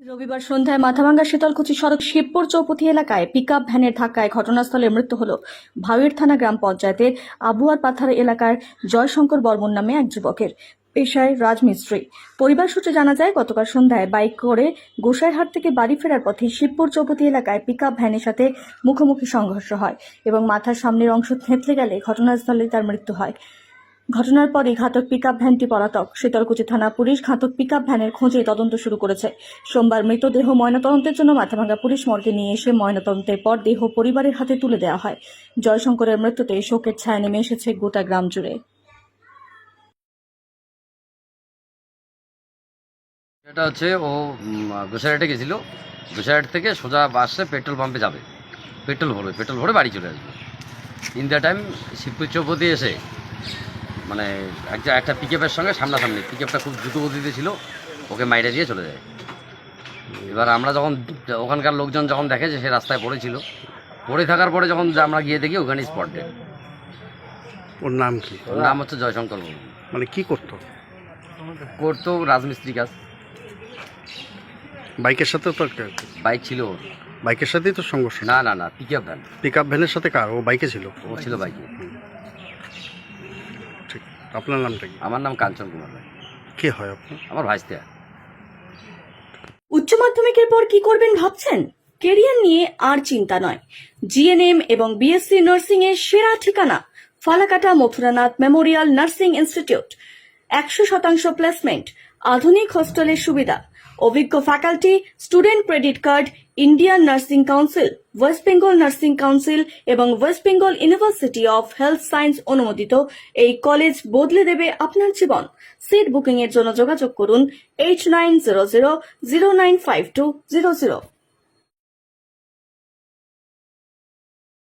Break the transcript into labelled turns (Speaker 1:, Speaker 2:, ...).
Speaker 1: রবিবার সন্ধ্যায় মাথাভাঙ্গা শীতলকুচি সড়ক শিবপুর চৌপতি এলাকায় পিকআপ ভ্যানের ধাক্কায় ঘটনাস্থলে মৃত্যু হল। ভাওয়ের থানা গ্রাম পঞ্চায়েতের আবুয়ার পাথার এলাকার জয়শঙ্কর বর্মন নামে এক যুবকের পেশায় রাজমিস্ত্রি। পরিবার সূত্রে জানা যায়, গতকাল সন্ধ্যায় বাইক করে গোসাইরহাট থেকে বাড়ি ফেরার পথে শিবপুর চৌপতি এলাকায় পিকআপ ভ্যানের সাথে মুখোমুখি সংঘর্ষ হয় এবং মাথার সামনের অংশ থেঁতলে গেলে ঘটনাস্থলে তার মৃত্যু হয়। ঘটনার পরই ঘাতক পিকআপ ভ্যানটি পলাতক। শীতলকুচি থানা পুলিশ ঘাতক পিকআপ ভ্যানের খোঁজে তদন্ত শুরু করেছে। সোমবার মৃতদেহ ময়নাতদন্তের জন্য মাথাভাঙ্গা পুলিশ মর্গে নিয়ে এসে ময়নাতদন্তের পর দেহ পরিবারের হাতে তুলে দেওয়া হয়। জয়শঙ্করের মৃত্যুতে শোকের ছায়া নেমে এসেছে গোটা গ্রাম জুড়ে।
Speaker 2: এটা হচ্ছে, ও গোসাইহাটে গেছিল। গোসাইহাট থেকে সোজা বাসে পেট্রোল পাম্পে যাবে। পেট্রোল ভরবে, পেট্রোল ভরে বাড়ি চলে আসবে। In the time Shibpur Choupati এসে মানে একটা একটা পিকআপের সঙ্গে সামনাসামনি। পিকআপটা খুব দ্রুত গতিতে ছিল ওকে মাইরে দিয়ে চলে যায়। এবার আমরা যখন ওখানকার লোকজন যখন দেখে যে সে রাস্তায় পড়েছিল পড়ে থাকার পরে যখন আমরা গিয়ে দেখি ওখানে স্পট ডেড
Speaker 3: ওর নাম কি?
Speaker 2: ওর নাম হচ্ছে জয়শঙ্কর বর্মন
Speaker 3: মানে কি করতো?
Speaker 2: করতো রাজমিস্ত্রি কাজ।
Speaker 3: বাইকের সাথে তো
Speaker 2: বাইক ছিল ওর।
Speaker 3: বাইকের সাথেই তো সংঘর্ষ?
Speaker 2: না না না পিকআপ ভ্যান
Speaker 3: পিক আপ ভ্যানের সাথে কার? ও বাইকে ছিল?
Speaker 2: ও ছিল বাইকে।
Speaker 3: আপনার নামটা কি?
Speaker 2: আমার নাম কাঞ্চন কুমার রায়।
Speaker 3: কে হয় আপনার?
Speaker 2: আমার ভাইস্তে
Speaker 1: উচ্চ মাধ্যমিকের পর কি করবেন ভাবছেন? কেরিয়ার নিয়ে আর চিন্তা নয়। জিএনএম এবং বিএসসি নার্সিং এর সেরা ঠিকানা Falakata Mathuranath memorial nursing institute. একশো শতাংশ প্লেসমেন্ট আধুনিক হোস্টেলের সুবিধা। অভিজ্ঞ faculty student credit card Indian nursing council west Bengal nursing council এবং west Bengal university of health science অনুমোদিত এই কলেজ বদলে দেবে আপনার জীবন। সিট বুকিং এর জন্য যোগাযোগ করুন eight nine zero zero zero nine five two zero zero